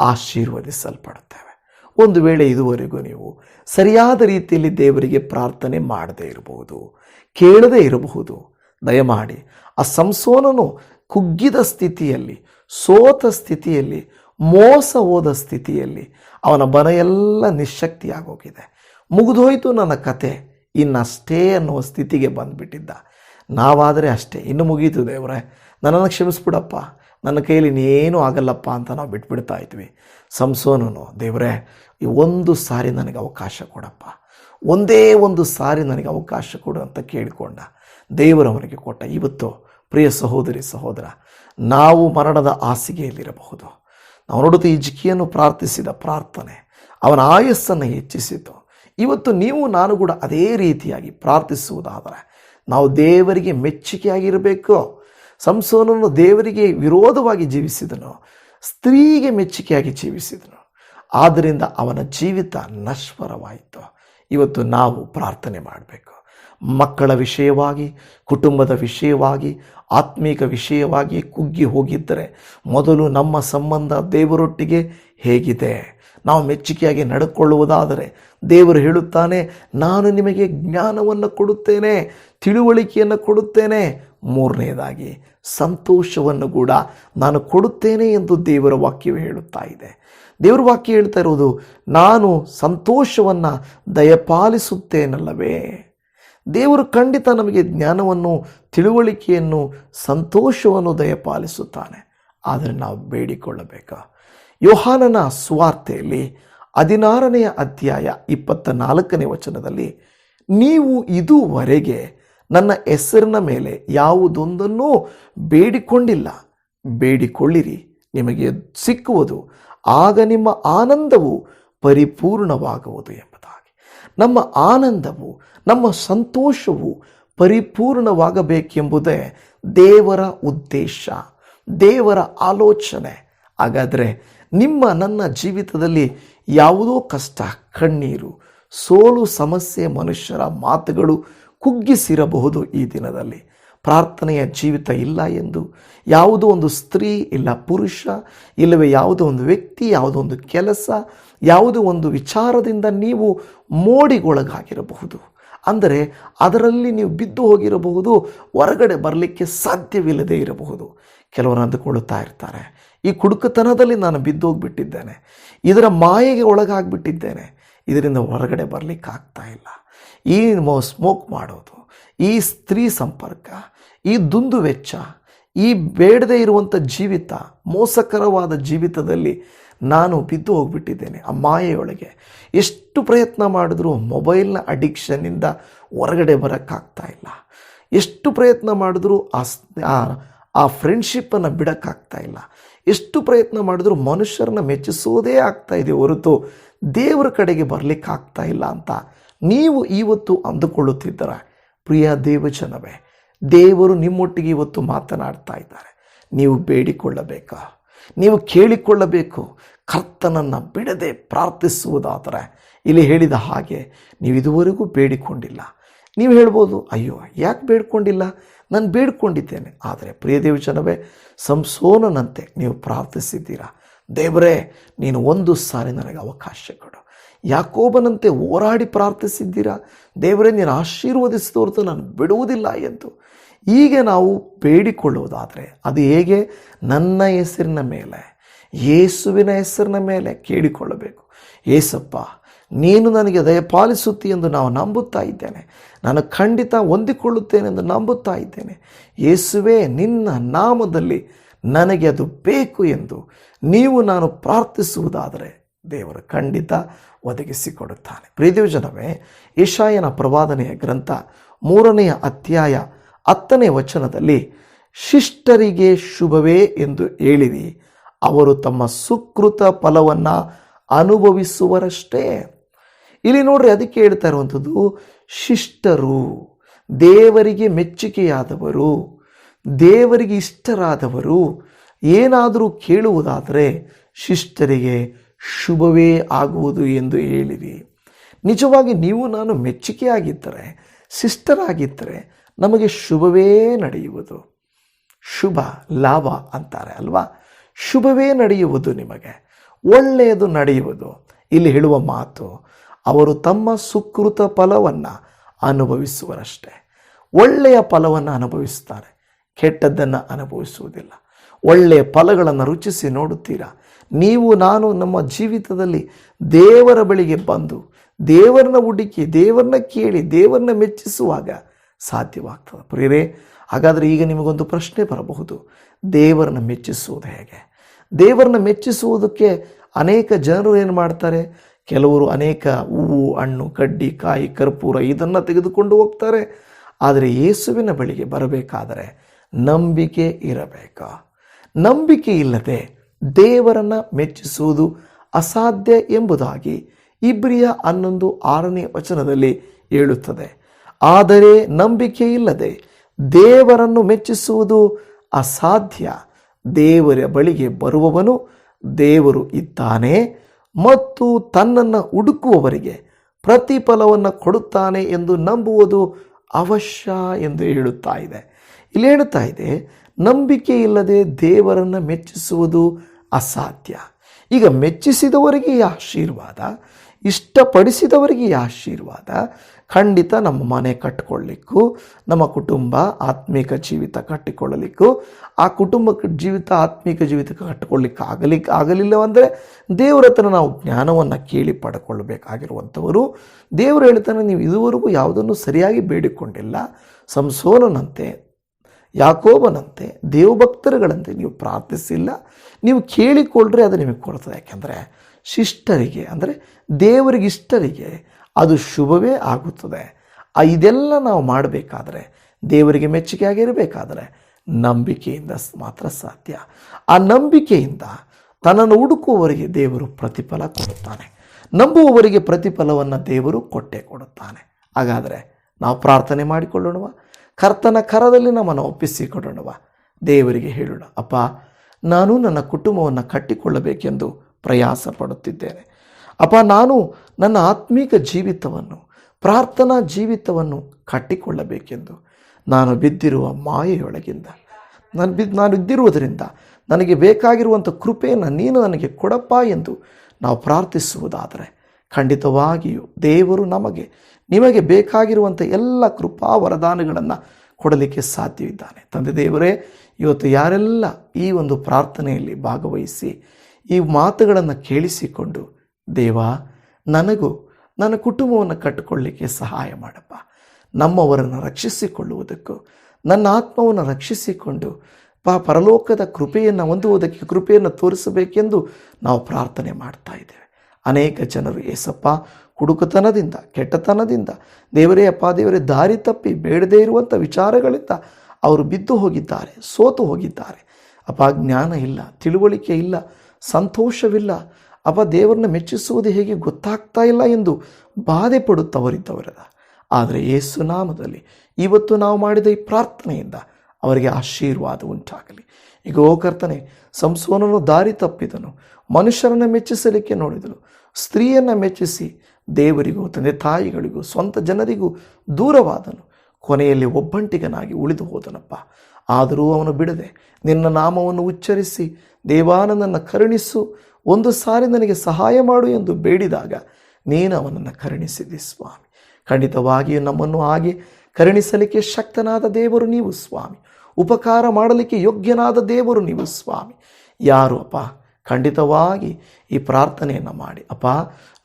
ಆಶೀರ್ವದಿಸಲ್ಪಡುತ್ತೇವೆ. ಒಂದು ವೇಳೆ ಇದುವರೆಗೂ ನೀವು ಸರಿಯಾದ ರೀತಿಯಲ್ಲಿ ದೇವರಿಗೆ ಪ್ರಾರ್ಥನೆ ಮಾಡದೇ ಇರಬಹುದು, ಕೇಳದೇ ಇರಬಹುದು, ದಯಮಾಡಿ ಆ ಸಂಸೋನನು ಕುಗ್ಗಿದ ಸ್ಥಿತಿಯಲ್ಲಿ, ಸೋತ ಸ್ಥಿತಿಯಲ್ಲಿ, ಮೋಸ ಹೋದ ಸ್ಥಿತಿಯಲ್ಲಿ ಅವನ ಬನ ಎಲ್ಲ ನಿಶಕ್ತಿಯಾಗೋಗಿದೆ ಮುಗಿದೋಯ್ತು ನನ್ನ ಕತೆ. ಇನ್ನಷ್ಟೇ ಅನ್ನುವ ಸ್ಥಿತಿಗೆ ಬಂದುಬಿಟ್ಟಿದ್ದ. ನಾವಾದರೆ ಅಷ್ಟೇ. ಇನ್ನು ಮುಗೀತು ದೇವರೇ. ನನ್ನನ್ನು ಕ್ಷಮಿಸ್ಬಿಡಪ್ಪ. ನನ್ನ ಕೈಯಲ್ಲಿ ಇನ್ನೇನೂ ಆಗಲ್ಲಪ್ಪ ಅಂತ ನಾವು ಬಿಟ್ಬಿಡ್ತಾ ಇದ್ವಿ. ಸಂಸೋನನು, ದೇವರೇ ಒಂದು ಸಾರಿ ನನಗೆ ಅವಕಾಶ ಕೊಡಪ್ಪ. ಒಂದೇ ಒಂದು ಸಾರಿ ನನಗೆ ಅವಕಾಶ ಕೊಡು ಅಂತ ಕೇಳಿಕೊಂಡ. ದೇವರವನಿಗೆ ಕೊಟ್ಟ, ಇವತ್ತು ಪ್ರಿಯ ಸಹೋದರಿ, ಸಹೋದರ, ನಾವು ಮರಣದ ಹಾಸಿಗೆಯಲ್ಲಿರಬಹುದು. ನಾವು ಈಜಿಕೆಯನ್ನು ಪ್ರಾರ್ಥಿಸಿದ ಪ್ರಾರ್ಥನೆ, ಅವನ ಆಯಸ್ಸನ್ನು ಹೆಚ್ಚಿಸಿತು. ಇವತ್ತು ನೀವು, ನಾನು ಕೂಡ ಅದೇ ರೀತಿಯಾಗಿ ಪ್ರಾರ್ಥಿಸುವುದಾದರೆ ನಾವು ದೇವರಿಗೆ ಮೆಚ್ಚುಗೆಯಾಗಿರಬೇಕು ಸಂಸೋನನ್ನು ದೇವರಿಗೆ ವಿರೋಧವಾಗಿ ಜೀವಿಸಿದನು, ಸ್ತ್ರೀಗೆ ಮೆಚ್ಚುಗೆಯಾಗಿ ಜೀವಿಸಿದನು. ಆದ್ದರಿಂದ ಅವನ ಜೀವಿತ ನಶ್ವರವಾಯಿತು. ಇವತ್ತು ನಾವು ಪ್ರಾರ್ಥನೆ ಮಾಡಬೇಕು. ಮಕ್ಕಳ ವಿಷಯವಾಗಿ, ಕುಟುಂಬದ ವಿಷಯವಾಗಿ, ಆತ್ಮೀಕ ವಿಷಯವಾಗಿ ಕುಗ್ಗಿ ಹೋಗಿದ್ದರೆ ಮೊದಲು ನಮ್ಮ ಸಂಬಂಧ ದೇವರೊಟ್ಟಿಗೆ ಹೇಗಿದೆ. ನಾವು ಮೆಚ್ಚುಗೆಯಾಗಿ ನಡ್ಕೊಳ್ಳುವುದಾದರೆ ದೇವರು ಹೇಳುತ್ತಾನೆ, ನಾನು ನಿಮಗೆ ಜ್ಞಾನವನ್ನು ಕೊಡುತ್ತೇನೆ, ತಿಳುವಳಿಕೆಯನ್ನು ಕೊಡುತ್ತೇನೆ. ಮೂರನೆಯದಾಗಿ ಸಂತೋಷವನ್ನು ಕೂಡ ನಾನು ಕೊಡುತ್ತೇನೆ ಎಂದು ದೇವರ ವಾಕ್ಯವು ಹೇಳುತ್ತಾ ಇದೆ. ದೇವರ ವಾಕ್ಯ ಹೇಳ್ತಾ ಇರುವುದು, ನಾನು ಸಂತೋಷವನ್ನು ದಯಪಾಲಿಸುತ್ತೇನಲ್ಲವೇ? ದೇವರು ಖಂಡಿತ ನಮಗೆ ಜ್ಞಾನವನ್ನು, ತಿಳುವಳಿಕೆಯನ್ನು, ಸಂತೋಷವನ್ನು ದಯಪಾಲಿಸುತ್ತಾನೆ. ಆದರೆ ನಾವು ಬೇಡಿಕೊಳ್ಳಬೇಕು? ಯೋಹಾನನ ಸುವಾರ್ತೆಯಲ್ಲಿ ಹದಿನಾರನೆಯ ಅಧ್ಯಾಯ ಇಪ್ಪತ್ತ ನಾಲ್ಕನೇ ವಚನದಲ್ಲಿ, ನೀವು ಇದುವರೆಗೆ ನನ್ನ ಹೆಸರಿನ ಮೇಲೆ ಯಾವುದೊಂದನ್ನೂ ಬೇಡಿಕೊಂಡಿಲ್ಲ. ಬೇಡಿಕೊಳ್ಳಿರಿ, ನಿಮಗೆ ಸಿಕ್ಕುವುದು. ಆಗ ನಿಮ್ಮ ಆನಂದವು ಪರಿಪೂರ್ಣವಾಗುವುದು ನಮ್ಮ ಆನಂದವು, ನಮ್ಮ ಸಂತೋಷವು ಪರಿಪೂರ್ಣವಾಗಬೇಕೆಂಬುದೇ ದೇವರ ಉದ್ದೇಶ, ದೇವರ ಆಲೋಚನೆ. ಹಾಗಾದರೆ ನಿಮ್ಮ, ನನ್ನ ಜೀವಿತದಲ್ಲಿ ಯಾವುದೋ ಕಷ್ಟ, ಕಣ್ಣೀರು, ಸೋಲು, ಸಮಸ್ಯೆ, ಮನುಷ್ಯರ ಮಾತುಗಳು ಕುಗ್ಗಿಸಿರಬಹುದು ಈ ದಿನದಲ್ಲಿ. ಪ್ರಾರ್ಥನೆಯ ಜೀವಿತ ಇಲ್ಲ ಎಂದು, ಯಾವುದೋ ಒಂದು ಸ್ತ್ರೀ ಇಲ್ಲ ಪುರುಷ, ಇಲ್ಲವೇ ಯಾವುದೋ ಒಂದು ವ್ಯಕ್ತಿ, ಯಾವುದೋ ಒಂದು ಕೆಲಸ ಯಾವುದೋ ಒಂದು ವಿಚಾರದಿಂದ ನೀವು ಮೋಡಿಗೊಳಗಾಗಿರಬಹುದು. ಅಂದರೆ ಅದರಲ್ಲಿ ನೀವು ಬಿದ್ದು ಹೋಗಿರಬಹುದು, ಹೊರಗಡೆ ಬರಲಿಕ್ಕೆ ಸಾಧ್ಯವಿಲ್ಲದೆ ಇರಬಹುದು. ಕೆಲವರು ಅಂದುಕೊಳ್ಳುತ್ತಾ ಇರ್ತಾರೆ. ಈ ಕುಡುಕತನದಲ್ಲಿ ನಾನು ಬಿದ್ದು ಹೋಗಿಬಿಟ್ಟಿದ್ದೇನೆ. ಇದರ ಮಾಯೆಗೆ ಒಳಗಾಗ್ಬಿಟ್ಟಿದ್ದೇನೆ. ಇದರಿಂದ ಹೊರಗಡೆ ಬರಲಿಕ್ಕೆ ಆಗ್ತಾ ಇಲ್ಲ. ಈ ಸ್ಮೋಕ್ ಮಾಡೋದು, ಈ ಸ್ತ್ರೀ ಸಂಪರ್ಕ, ಈ ದುಂದು ವೆಚ್ಚ, ಈ ಬೇಡದೇ ಇರುವಂಥ ಜೀವಿತ, ಮೋಸಕರವಾದ ಜೀವಿತದಲ್ಲಿ ನಾನು ಬಿದ್ದು ಹೋಗ್ಬಿಟ್ಟಿದ್ದೇನೆ ಆ ಮಾಯೆಯೊಳಗೆ. ಎಷ್ಟು ಪ್ರಯತ್ನ ಮಾಡಿದ್ರೂ ಮೊಬೈಲ್ನ ಅಡಿಕ್ಷನ್ನಿಂದ ಹೊರಗಡೆ ಬರೋಕ್ಕಾಗ್ತಾ ಇಲ್ಲ. ಎಷ್ಟು ಪ್ರಯತ್ನ ಮಾಡಿದ್ರೂ ಆ ಆ- ಫ್ರೆಂಡ್ಶಿಪ್ಪನ್ನು ಬಿಡೋಕ್ಕಾಗ್ತಾ ಇಲ್ಲ. ಎಷ್ಟು ಪ್ರಯತ್ನ ಮಾಡಿದ್ರೂ ಮನುಷ್ಯರನ್ನ ಮೆಚ್ಚಿಸೋದೇ ಆಗ್ತಾ ಇದೆ ಹೊರತು ದೇವರ ಕಡೆಗೆ ಬರಲಿಕ್ಕೆ ಆಗ್ತಾ ಇಲ್ಲ ಅಂತ ನೀವು ಇವತ್ತು ಅಂದುಕೊಳ್ಳುತ್ತಿದ್ದರ? ಪ್ರಿಯ ದೇವಜನವೇ, ದೇವರು ನಿಮ್ಮೊಟ್ಟಿಗೆ ಇವತ್ತು ಮಾತನಾಡ್ತಾ ಇದ್ದಾರೆ. ನೀವು ಬೇಡಿಕೊಳ್ಳಬೇಕಾ? ನೀವು ಕೇಳಿಕೊಳ್ಳಬೇಕು, ಕರ್ತನನ್ನು ಬಿಡದೆ ಪ್ರಾರ್ಥಿಸುವುದಾದರೆ. ಇಲ್ಲಿ ಹೇಳಿದ ಹಾಗೆ ನೀವು ಇದುವರೆಗೂ ಬೇಡಿಕೊಂಡಿಲ್ಲ. ನೀವು ಹೇಳ್ಬೋದು, ಅಯ್ಯೋ, ಯಾಕೆ ಬೇಡ್ಕೊಂಡಿಲ್ಲ? ನಾನು ಬೇಡ್ಕೊಂಡಿದ್ದೇನೆ. ಆದರೆ ಪ್ರಿಯ ದೇವಜನವೇ, ಸಂಸೋನನಂತೆ ನೀವು ಪ್ರಾರ್ಥಿಸಿದ್ದೀರಾ? ದೇವರೇ, ನೀನು ಒಂದು ಸಾರಿ ನನಗೆ ಅವಕಾಶ ಕೊಡು. ಯಾಕೋಬನಂತೆ ಹೋರಾಡಿ ಪ್ರಾರ್ಥಿಸಿದ್ದೀರಾ? ದೇವರೇ, ನೀನು ಆಶೀರ್ವದಿಸಿದೋರ್ತು ನಾನು ಬಿಡುವುದಿಲ್ಲ ಎಂದು. ಹೀಗೆ ನಾವು ಬೇಡಿಕೊಳ್ಳುವುದಾದರೆ ಅದು ಹೇಗೆ? ನನ್ನ ಹೆಸರಿನ ಮೇಲೆ, ಯೇಸುವಿನ ಹೆಸರಿನ ಮೇಲೆ ಕೇಳಿಕೊಳ್ಳಬೇಕು. ಏಸಪ್ಪ, ನೀನು ನನಗೆ ದಯಪಾಲಿಸುತ್ತಿ ಎಂದು ನಾವು ನಂಬುತ್ತಾ ಇದ್ದೇನೆ. ನಾನು ಖಂಡಿತ ಹೊಂದಿಕೊಳ್ಳುತ್ತೇನೆ ಎಂದು ನಂಬುತ್ತಾ ಇದ್ದೇನೆ. ಯೇಸುವೇ, ನಿನ್ನ ನಾಮದಲ್ಲಿ ನನಗೆ ಅದು ಬೇಕು ಎಂದು ನೀವು ನಾನು ಪ್ರಾರ್ಥಿಸುವುದಾದರೆ ದೇವರು ಖಂಡಿತ ಒದಗಿಸಿಕೊಡುತ್ತಾನೆ. ಪ್ರೀತಿಯು ಜನವೇ ಈಶಾಯನ ಪ್ರವಾದನೆಯ ಗ್ರಂಥ ಮೂರನೆಯ ಅಧ್ಯಾಯ ಹತ್ತನೇ ವಚನದಲ್ಲಿ, ಶಿಷ್ಟರಿಗೆ ಶುಭವೇ ಎಂದು ಹೇಳಿರಿ, ಅವರು ತಮ್ಮ ಸುಕೃತ ಫಲವನ್ನು ಅನುಭವಿಸುವರಷ್ಟೇ. ಇಲ್ಲಿ ನೋಡ್ರಿ ಅದಕ್ಕೆ ಹೇಳ್ತಾ ಇರುವಂಥದ್ದು, ಶಿಷ್ಟರು ದೇವರಿಗೆ ಮೆಚ್ಚುಗೆಯಾದವರು, ದೇವರಿಗೆ ಇಷ್ಟರಾದವರು ಏನಾದರೂ ಕೇಳುವುದಾದರೆ ಶಿಷ್ಟರಿಗೆ ಶುಭವೇ ಆಗುವುದು ಎಂದು ಹೇಳಿರಿ. ನಿಜವಾಗಿ ನೀವು ನಾನು ಮೆಚ್ಚುಗೆಯಾಗಿದ್ದರೆ, ಶಿಷ್ಟರಾಗಿದ್ದರೆ ನಮಗೆ ಶುಭವೇ ನಡೆಯುವುದು. ಶುಭ, ಲಾಭ ಅಂತಾರೆ ಅಲ್ವಾ? ಶುಭವೇ ನಡೆಯುವುದು ನಿಮಗೆ. ಒಳ್ಳೆಯದು ನಡೆಯುವುದು. ಇಲ್ಲಿ ಹೇಳುವ ಮಾತು, ಅವರು ತಮ್ಮ ಸುಕೃತ ಫಲವನ್ನು ಅನುಭವಿಸುವರಷ್ಟೇ. ಒಳ್ಳೆಯ ಫಲವನ್ನು ಅನುಭವಿಸ್ತಾರೆ. ಕೆಟ್ಟದ್ದನ್ನು ಅನುಭವಿಸುವುದಿಲ್ಲ. ಒಳ್ಳೆಯ ಫಲಗಳನ್ನು ರುಚಿಸಿ ನೋಡುತ್ತೀರಾ? ನೀವು, ನಾನು ನಮ್ಮ ಜೀವಿತದಲ್ಲಿ ದೇವರ ಬಳಿಗೆ ಬಂದು, ದೇವರನ್ನ ಹುಡುಕಿ, ದೇವರನ್ನ ಕೇಳಿ, ದೇವರನ್ನ ಮೆಚ್ಚಿಸುವಾಗ ಸಾಧ್ಯವಾಗ್ತದೆ. ಪ್ರಿಯರೇ, ಹಾಗಾದರೆ ಈಗ ನಿಮಗೊಂದು ಪ್ರಶ್ನೆ ಬರಬಹುದು. ದೇವರನ್ನು ಮೆಚ್ಚಿಸುವುದು ಹೇಗೆ? ದೇವರನ್ನು ಮೆಚ್ಚಿಸುವುದಕ್ಕೆ ಅನೇಕ ಜನರು ಏನು ಮಾಡ್ತಾರೆ? ಕೆಲವರು ಅನೇಕ ಹೂವು, ಹಣ್ಣು, ಕಡ್ಡಿ, ಕಾಯಿ, ಕರ್ಪೂರ ಇದನ್ನು ತೆಗೆದುಕೊಂಡು ಹೋಗ್ತಾರೆ. ಆದರೆ ಯೇಸುವಿನ ಬಳಿಗೆ ಬರಬೇಕಾದರೆ ನಂಬಿಕೆ ಇರಬೇಕು? ನಂಬಿಕೆ ಇಲ್ಲದೆ ದೇವರನ್ನ ಮೆಚ್ಚಿಸುವುದು ಅಸಾಧ್ಯ ಎಂಬುದಾಗಿ ಇಬ್ರಿಯ ಹನ್ನೊಂದು ಆರನೇ ವಚನದಲ್ಲಿ ಹೇಳುತ್ತದೆ. ಆದರೆ ನಂಬಿಕೆ ಇಲ್ಲದೆ ದೇವರನ್ನು ಮೆಚ್ಚಿಸುವುದು ಅಸಾಧ್ಯ. ದೇವರ ಬಳಿಗೆ ಬರುವವನು ದೇವರು ಇದ್ದಾನೆ ಮತ್ತು ತನ್ನನ್ನು ಹುಡುಕುವವರಿಗೆ ಪ್ರತಿಫಲವನ್ನು ಕೊಡುತ್ತಾನೆ ಎಂದು ನಂಬುವುದು ಅವಶ್ಯ ಎಂದು ಹೇಳುತ್ತಾ ಇದೆ. ಇಲ್ಲಿ ಹೇಳುತ್ತಾ ಇದೆ ನಂಬಿಕೆ ಇಲ್ಲದೆ ದೇವರನ್ನು ಮೆಚ್ಚಿಸುವುದು ಅಸಾಧ್ಯ. ಈಗ ಮೆಚ್ಚಿಸಿದವರಿಗೆ ಆಶೀರ್ವಾದ ಇಷ್ಟಪಡಿಸಿದವರಿಗೆ ಈ ಆಶೀರ್ವಾದ. ಖಂಡಿತ ನಮ್ಮ ಮನೆ ಕಟ್ಟಿಕೊಳ್ಳಿಕ್ಕೂ, ನಮ್ಮ ಕುಟುಂಬ ಆತ್ಮೀಕ ಜೀವಿತ ಕಟ್ಟಿಕೊಳ್ಳಲಿಕ್ಕೂ. ಆ ಕುಟುಂಬ ಜೀವಿತ, ಆತ್ಮೀಕ ಜೀವಿತ ಕಟ್ಟಿಕೊಳ್ಳಿಕ್ಕೆ ಆಗಲಿಕ್ಕೆ ಆಗಲಿಲ್ಲವಂದರೆ ದೇವರ ಹತ್ರ ನಾವು ಜ್ಞಾನವನ್ನು ಕೇಳಿ ಪಡ್ಕೊಳ್ಬೇಕಾಗಿರುವಂಥವರು. ದೇವರು ಹೇಳ್ತಾನೆ ನೀವು ಇದುವರೆಗೂ ಯಾವುದನ್ನು ಸರಿಯಾಗಿ ಬೇಡಿಕೊಂಡಿಲ್ಲ. ಸಂಸೋನನಂತೆ, ಯಾಕೋಬನಂತೆ, ದೇವಭಕ್ತರುಗಳಂತೆ ನೀವು ಪ್ರಾರ್ಥಿಸಿಲ್ಲ. ನೀವು ಕೇಳಿಕೊಳ್ಳ್ರೆ ಅದು ನಿಮಗೆ ಕೊಡ್ತದೆ. ಯಾಕೆಂದರೆ ಶಿಷ್ಟರಿಗೆ, ಅಂದರೆ ದೇವರಿಗಿಷ್ಟರಿಗೆ ಅದು ಶುಭವೇ ಆಗುತ್ತದೆ. ಇದೆಲ್ಲ ನಾವು ಮಾಡಬೇಕಾದ್ರೆ, ದೇವರಿಗೆ ಮೆಚ್ಚುಗೆ ಆಗಿರಬೇಕಾದ್ರೆ ನಂಬಿಕೆಯಿಂದ ಮಾತ್ರ ಸಾಧ್ಯ. ಆ ನಂಬಿಕೆಯಿಂದ ತನ್ನನ್ನು ಹುಡುಕುವವರಿಗೆ ದೇವರು ಪ್ರತಿಫಲ ಕೊಡುತ್ತಾನೆ. ನಂಬುವವರಿಗೆ ಪ್ರತಿಫಲವನ್ನು ದೇವರು ಕೊಟ್ಟೇ ಕೊಡುತ್ತಾನೆ. ಹಾಗಾದರೆ ನಾವು ಪ್ರಾರ್ಥನೆ ಮಾಡಿಕೊಳ್ಳೋಣವ? ಕರ್ತನ ಕರದಲ್ಲಿ ನಮ್ಮನ್ನು ಒಪ್ಪಿಸಿಕೊಡೋಣವ? ದೇವರಿಗೆ ಹೇಳೋಣ, ಅಪ್ಪ, ನಾನು ನನ್ನ ಕುಟುಂಬವನ್ನು ಕಟ್ಟಿಕೊಳ್ಳಬೇಕೆಂದು ಪ್ರಯಾಸ ಪಡುತ್ತಿದ್ದೇನೆ ಅಪ್ಪ, ನಾನು ನನ್ನ ಆತ್ಮೀಕ ಜೀವಿತವನ್ನು, ಪ್ರಾರ್ಥನಾ ಜೀವಿತವನ್ನು ಕಟ್ಟಿಕೊಳ್ಳಬೇಕೆಂದು ನಾನು ಬಿದ್ದಿರುವ ಮಾಯೆಯೊಳಗಿಂದ, ನಾನು ಬಿದ್ದು ನಾನು ಇದ್ದಿರುವುದರಿಂದ ನನಗೆ ಬೇಕಾಗಿರುವಂಥ ಕೃಪೆಯನ್ನು ನೀನು ನನಗೆ ಕೊಡಪ್ಪ ಎಂದು ನಾವು ಪ್ರಾರ್ಥಿಸುವುದಾದರೆ ಖಂಡಿತವಾಗಿಯೂ ದೇವರು ನಮಗೆ, ನಿಮಗೆ ಬೇಕಾಗಿರುವಂಥ ಎಲ್ಲ ಕೃಪಾ ವರದಾನಗಳನ್ನು ಕೊಡಲಿಕ್ಕೆ ಸಾಧ್ಯವಿದ್ದಾನೆ. ತಂದೆ ದೇವರೇ, ಇವತ್ತು ಯಾರೆಲ್ಲ ಈ ಒಂದು ಪ್ರಾರ್ಥನೆಯಲ್ಲಿ ಭಾಗವಹಿಸಿ ಈ ಮಾತುಗಳನ್ನು ಕೇಳಿಸಿಕೊಂಡು, ದೇವ, ನನಗೂ ನನ್ನ ಕುಟುಂಬವನ್ನು ಕಟ್ಟಿಕೊಳ್ಳಿಕ್ಕೆ ಸಹಾಯ ಮಾಡಪ್ಪ. ನಮ್ಮವರನ್ನು ರಕ್ಷಿಸಿಕೊಳ್ಳುವುದಕ್ಕೂ, ನನ್ನ ಆತ್ಮವನ್ನು ರಕ್ಷಿಸಿಕೊಂಡು, ಪಾ, ಪರಲೋಕದ ಕೃಪೆಯನ್ನು ಹೊಂದುವುದಕ್ಕೆ ಕೃಪೆಯನ್ನು ತೋರಿಸಬೇಕೆಂದು ನಾವು ಪ್ರಾರ್ಥನೆ ಮಾಡ್ತಾ ಇದ್ದೇವೆ. ಅನೇಕ ಜನರು, ಏಸಪ್ಪ ಹುಡುಕುತನದಿಂದ ಕೆಟ್ಟತನದಿಂದ, ದೇವರೇ ಅಪ್ಪ, ದೇವರೇ, ದಾರಿ ತಪ್ಪಿ ಬೇಡದೇ ಇರುವಂಥ ವಿಚಾರಗಳಿಂದ ಅವರು ಬಿದ್ದು ಹೋಗಿದ್ದಾರೆ, ಸೋತು ಹೋಗಿದ್ದಾರೆ. ಅಪ್ಪ, ಜ್ಞಾನ ಇಲ್ಲ, ತಿಳುವಳಿಕೆ ಇಲ್ಲ ಸಂತೋಷವಿಲ್ಲ. ಅವ ದೇವರನ್ನ ಮೆಚ್ಚಿಸುವುದು ಹೇಗೆ ಗೊತ್ತಾಗ್ತಾ ಇಲ್ಲ ಎಂದು ಬಾಧೆ ಪಡುತ್ತವರಿದ್ದವರದ ಆದರೆ ಯೇಸು ನಾಮದಲ್ಲಿ ಇವತ್ತು ನಾವು ಮಾಡಿದ ಈ ಪ್ರಾರ್ಥನೆಯಿಂದ ಅವರಿಗೆ ಆಶೀರ್ವಾದ ಉಂಟಾಗಲಿ. ಈಗ ಓ ಕರ್ತನೆ, ಸಂಸೋನನು ದಾರಿ ತಪ್ಪಿದನು, ಮನುಷ್ಯರನ್ನು ಮೆಚ್ಚಿಸಲಿಕ್ಕೆ ನೋಡಿದನು, ಸ್ತ್ರೀಯನ್ನು ಮೆಚ್ಚಿಸಿ ದೇವರಿಗೂ ತಂದೆ ತಾಯಿಗಳಿಗೂ ಸ್ವಂತ ಜನರಿಗೂ ದೂರವಾದನು, ಕೊನೆಯಲ್ಲಿ ಒಬ್ಬಂಟಿಗನಾಗಿ ಉಳಿದು ಹೋದನಪ್ಪ. ಆದರೂ ಅವನು ಬಿಡದೆ ನಿನ್ನ ನಾಮವನ್ನು ಉಚ್ಚರಿಸಿ ದೇವಾನಂದನ್ನು ಕರುಣಿಸು, ಒಂದು ಸಾರಿ ನನಗೆ ಸಹಾಯ ಮಾಡು ಎಂದು ಬೇಡಿದಾಗ ನೀನು ಅವನನ್ನು ಕರುಣಿಸಿದೆ ಸ್ವಾಮಿ. ಖಂಡಿತವಾಗಿಯೂ ನಮ್ಮನ್ನು ಹಾಗೆ ಕರುಣಿಸಲಿಕ್ಕೆ ಶಕ್ತನಾದ ದೇವರು ನೀವು ಸ್ವಾಮಿ. ಉಪಕಾರ ಮಾಡಲಿಕ್ಕೆ ಯೋಗ್ಯನಾದ ದೇವರು ನೀವು ಸ್ವಾಮಿ. ಯಾರು ಅಪ್ಪ? ಖಂಡಿತವಾಗಿ ಈ ಪ್ರಾರ್ಥನೆಯನ್ನು ಮಾಡಿ. ಅಪ್ಪ,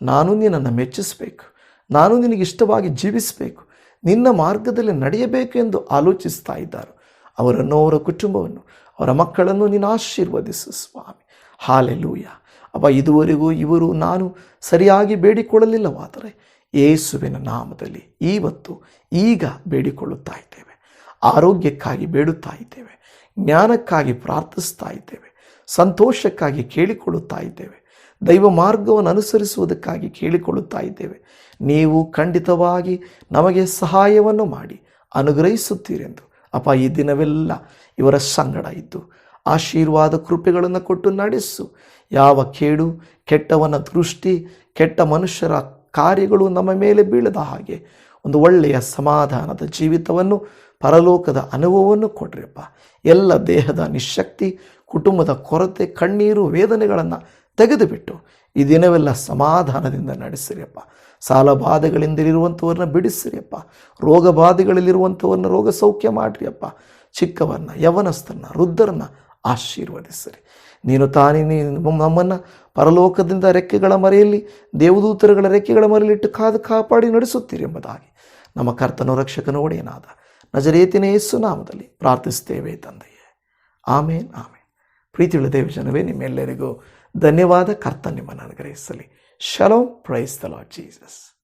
ನಾನು ನಿನ್ನನ್ನು ಮೆಚ್ಚಿಸಬೇಕು. ನಾನು ನಿನಗೆ ಇಷ್ಟವಾಗಿ ಜೀವಿಸಬೇಕು. ನಿನ್ನ ಮಾರ್ಗದಲ್ಲಿ ನಡೆಯಬೇಕು ಎಂದು ಆಲೋಚಿಸ್ತಾ ಇದ್ದಾರೆ. ಅವರನ್ನು ಅವರ ಕುಟುಂಬವನ್ನು ಅವರ ಮಕ್ಕಳನ್ನು ನೀನು ಆಶೀರ್ವದಿಸು, ಸ್ವಾಮಿ. ಹಾಲೆಲ್ಲೂಯ್ಯ ಅಪ್ಪ ಇದುವರೆಗೂ ಇವರು ನಾನು ಸರಿಯಾಗಿ ಬೇಡಿಕೊಳ್ಳಲಿಲ್ಲವಾದರೆ ಯೇಸುವಿನ ನಾಮದಲ್ಲಿ ಇವತ್ತು ಈಗ ಬೇಡಿಕೊಳ್ಳುತ್ತಾ ಇದ್ದೇವೆ. ಆರೋಗ್ಯಕ್ಕಾಗಿ ಬೇಡುತ್ತಾ ಇದ್ದೇವೆ. ಜ್ಞಾನಕ್ಕಾಗಿ ಪ್ರಾರ್ಥಿಸ್ತಾ ಇದ್ದೇವೆ. ಸಂತೋಷಕ್ಕಾಗಿ ಕೇಳಿಕೊಳ್ಳುತ್ತಾ ಇದ್ದೇವೆ. ದೈವ ಮಾರ್ಗವನ್ನು ಅನುಸರಿಸುವುದಕ್ಕಾಗಿ ಕೇಳಿಕೊಳ್ಳುತ್ತಾ ಇದ್ದೇವೆ. ನೀವು ಖಂಡಿತವಾಗಿ ನಮಗೆ ಸಹಾಯವನ್ನು ಮಾಡಿ, ಅನುಗ್ರಹಿಸುತ್ತೀರೆಂದು. ಅಪ್ಪ, ಈ ದಿನವೆಲ್ಲ ಇವರ ಸಂಗಡ ಇದ್ದು ಆಶೀರ್ವಾದ ಕೃಪೆಗಳನ್ನು ಕೊಟ್ಟು ನಡೆಸು. ಯಾವ ಕೇಡು, ಕೆಟ್ಟವನ ದೃಷ್ಟಿ, ಕೆಟ್ಟ ಮನುಷ್ಯರ ಕಾರ್ಯಗಳು ನಮ್ಮ ಮೇಲೆ ಬೀಳದ ಹಾಗೆ ಒಂದು ಒಳ್ಳೆಯ ಸಮಾಧಾನದ ಜೀವಿತವನ್ನು, ಪರಲೋಕದ ಅನುಭವವನ್ನು ಕೊಡ್ರಿಯಪ್ಪ ಎಲ್ಲ ದೇಹದ ನಿಶಕ್ತಿ, ಕುಟುಂಬದ ಕೊರತೆ, ಕಣ್ಣೀರು, ವೇದನೆಗಳನ್ನು ತೆಗೆದುಬಿಟ್ಟು ಈ ದಿನವೆಲ್ಲ ಸಮಾಧಾನದಿಂದ ನಡೆಸಿರಿಯಪ್ಪ. ಸಾಲ ಬಾಧೆಗಳಿಂದಲಿರುವಂಥವ್ರನ್ನ ಬಿಡಿಸಿರಿಯಪ್ಪ. ರೋಗ ಬಾಧೆಗಳಲ್ಲಿರುವಂಥವ್ರನ್ನ ರೋಗ ಸೌಖ್ಯ ಮಾಡಿರಿಯಪ್ಪ. ಚಿಕ್ಕವರನ್ನ ಯವನಸ್ಥರನ್ನ ವೃದ್ಧರನ್ನ ಆಶೀರ್ವದಿಸಿರಿ. ನೀನು ತಾನೇ ನೀನು ನಮ್ಮನ್ನು ಪರಲೋಕದಿಂದ ರೆಕ್ಕೆಗಳ ಮರೆಯಲ್ಲಿ, ದೇವದೂತರುಗಳ ರೆಕ್ಕೆಗಳ ಮರೆಯಲ್ಲಿಟ್ಟು ಕಾದು ಕಾಪಾಡಿ ನಡೆಸುತ್ತೀರಿ ಎಂಬುದಾಗಿ ನಮ್ಮ ಕರ್ತನ ರಕ್ಷಕನು ಒಡೆಯನಾದ ನಜರೇತಿನ ಯೇಸು ನಾಮದಲ್ಲಿ ಪ್ರಾರ್ಥಿಸ್ತೇವೆ ತಂದೆಯೇ. ಆಮೇನ್ ಆಮೇನ್. ಪ್ರೀತಿಯುಳ್ಳ ದೇವಜನವೇ ನಿಮ್ಮೆಲ್ಲರಿಗೂ ಧನ್ಯವಾದ. ಕರ್ತ ನಿಮ್ಮನ್ನು ಅನುಗ್ರಹಿಸಲಿ. ಶಲೋ ಪ್ರೈಸ್ ದ ಲಾರ್ಡ್ ಜೀಸಸ್.